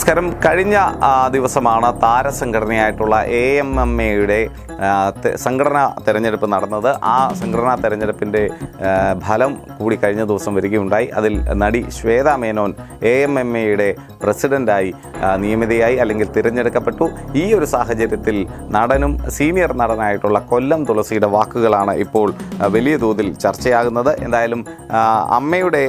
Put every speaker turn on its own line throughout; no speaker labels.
നമസ്കാരം. കഴിഞ്ഞ ദിവസമാണ് താരസംഘടനയായിട്ടുള്ള എ എം എം എയുടെ സംഘടനാ തെരഞ്ഞെടുപ്പ് നടന്നത്. ആ സംഘടനാ തെരഞ്ഞെടുപ്പിന്റെ ഫലം കൂടി കഴിഞ്ഞ ദിവസം വരികയുണ്ടായി. അതിൽ നടി Shweta Menon A M M എയുടെ പ്രസിഡന്റായി നിയമിതയായി അല്ലെങ്കിൽ തിരഞ്ഞെടുക്കപ്പെട്ടു. ഈ ഒരു സാഹചര്യത്തിൽ നടനും സീനിയർ നടനായിട്ടുള്ള കൊല്ലം തുളസിയുടെ വാക്കുകളാണ് ഇപ്പോൾ വലിയ തോതിൽ ചർച്ചയാകുന്നത്. എന്തായാലും അമ്മയുടെ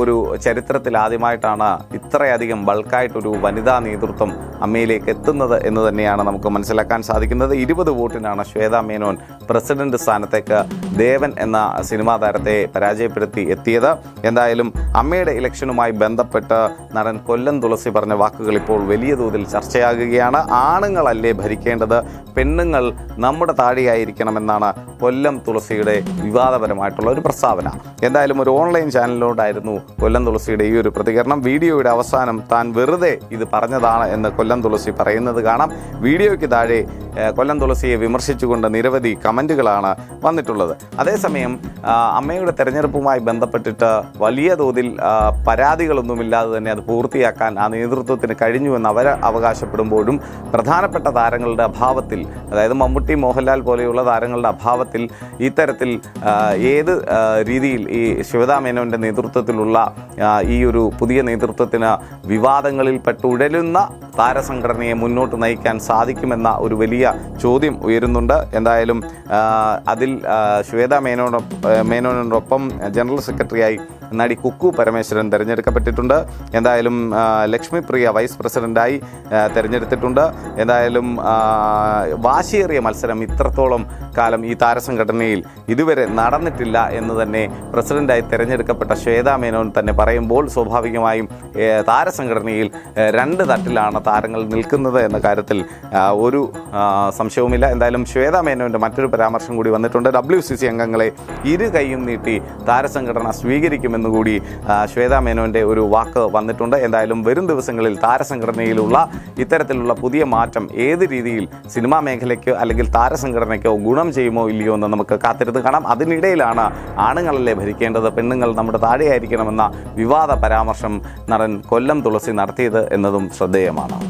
ഒരു ചരിത്രത്തിൽ ആദ്യമായിട്ടാണ് ഇത്രയധികം ബൾക്കായിട്ടൊരു വനിതാ നേതൃത്വം അമ്മയിലേക്ക് എത്തുന്നത് എന്ന് തന്നെയാണ് നമുക്ക് മനസ്സിലാക്കാൻ സാധിക്കുന്നത്. ഇരുപത് വോട്ടിനാണ് ശ്വേത മേനോൻ പ്രസിഡന്റ് സ്ഥാനത്തേക്ക് ദേവൻ എന്ന സിനിമാ താരത്തെ പരാജയപ്പെടുത്തി എത്തിയത്. എന്തായാലും അമ്മയുടെ ഇലക്ഷനുമായി ബന്ധപ്പെട്ട് നടൻ കൊല്ലം തുളസി പറഞ്ഞ വാക്കുകൾ ഇപ്പോൾ വലിയ തോതിൽ ചർച്ചയാകുകയാണ്. ആണുങ്ങളല്ലേ ഭരിക്കേണ്ടത്? പെണ്ണുങ്ങൾ നമ്മുടെ താഴെയായിരിക്കണമെന്നാണ് കൊല്ലം തുളസിയുടെ വിവാദപരമായിട്ടുള്ള ഒരു പ്രസ്താവന. എന്തായാലും ഒരു ഓൺലൈൻ ചാനലിലോടായിരുന്നു കൊല്ലം തുളസിയുടെ ഈ ഒരു പ്രതികരണം. വീഡിയോയുടെ അവസാനം താൻ വെറുതെ ഇത് പറഞ്ഞതാണ് എന്ന് കൊല്ലം തുളസി പറയുന്നത് കാണാം. വീഡിയോയ്ക്ക് താഴെ കൊല്ലം തുളസിയെ വിമർശിച്ചുകൊണ്ട് നിരവധി കമന്റുകളാണ് വന്നിട്ടുള്ളത്. അതേസമയം അമ്മയുടെ തെരഞ്ഞെടുപ്പുമായി ബന്ധപ്പെട്ടിട്ട് വലിയ തോതിൽ പരാതികളൊന്നുമില്ലാതെ തന്നെ അത് പൂർത്തിയാക്കാൻ ആ നേതൃത്വത്തിന് കഴിഞ്ഞുവെന്ന് അവർ അവകാശപ്പെടുമ്പോഴും പ്രധാനപ്പെട്ട താരങ്ങളുടെ അഭാവത്തിൽ അതായത് മമ്മൂട്ടി മോഹൻലാൽ പോലെയുള്ള താരങ്ങളുടെ അഭാവത്തിൽ ഇത്തരത്തിൽ ഏത് രീതിയിൽ ഈ ശിവദാ മേനോന്റെ നേതൃത്വത്തിലുള്ള ഈ ഒരു പുതിയ നേതൃത്വത്തിന് വിവാദങ്ങളിൽ പെട്ടുഴലുന്ന താരസംഘടനയെ മുന്നോട്ട് നയിക്കാൻ സാധിക്കുമെന്ന ഒരു വലിയ ചോദ്യം ഉയരുന്നുണ്ട്. എന്തായാലും അതിൽ ശ്വേത മേനോനോ മേനോനോടൊപ്പം ജനറൽ സെക്രട്ടറിയായി നടി കുക്കു പരമേശ്വരൻ തിരഞ്ഞെടുക്കപ്പെട്ടിട്ടുണ്ട്. എന്തായാലും ലക്ഷ്മി പ്രിയ വൈസ് പ്രസിഡന്റായി തിരഞ്ഞെടുത്തിട്ടുണ്ട്. എന്തായാലും വാശിയേറിയ മത്സരം ഇത്രത്തോളം കാലം ഈ താരസംഘടനയിൽ ഇതുവരെ നടന്നിട്ടില്ല എന്ന് തന്നെ പ്രസിഡന്റായി തിരഞ്ഞെടുക്കപ്പെട്ട ശ്വേതാ മേനോൻ തന്നെ പറയുമ്പോൾ സ്വാഭാവികമായും താരസംഘടനയിൽ രണ്ട് തട്ടിലാണ് താരങ്ങൾ നിൽക്കുന്നത് എന്ന കാര്യത്തിൽ ഒരു സംശയവുമില്ല. എന്തായാലും ശ്വേതാ മേനോന്റെ മറ്റൊരു പരാമർശം കൂടി വന്നിട്ടുണ്ട്. ഡബ്ല്യു സി സി അംഗങ്ങളെ ഇരു കൈയും നീട്ടി താരസംഘടന സ്വീകരിക്കുമെന്ന് കൂടി ആ, ശ്വേതാ മേനോന്റെ ഒരു വാക്ക് വന്നിട്ടുണ്ട്. എന്തായാലും വരും ദിവസങ്ങളിൽ താരസംഘടനയിലുള്ള ഇത്തരത്തിലുള്ള പുതിയ മാറ്റം ഏത് രീതിയിൽ സിനിമാ മേഖലയ്ക്ക് അല്ലെങ്കിൽ താരസംഘടനയ്ക്കോ ഗുണം ചെയ്യുമോ ഇല്ലയോ എന്ന് നമുക്ക് കാത്തിരുന്ന് കാണാം. അതിനിടയിലാണ് ആണുങ്ങളല്ലേ ഭരിക്കേണ്ടത്? പെണ്ണുങ്ങൾ നമ്മുടെ താഴെയായിരിക്കണമെന്ന വിവാദ പരാമർശം നടൻ കൊല്ലം തുളസി നടത്തിയത് എന്നതും ശ്രദ്ധേയമാണ്.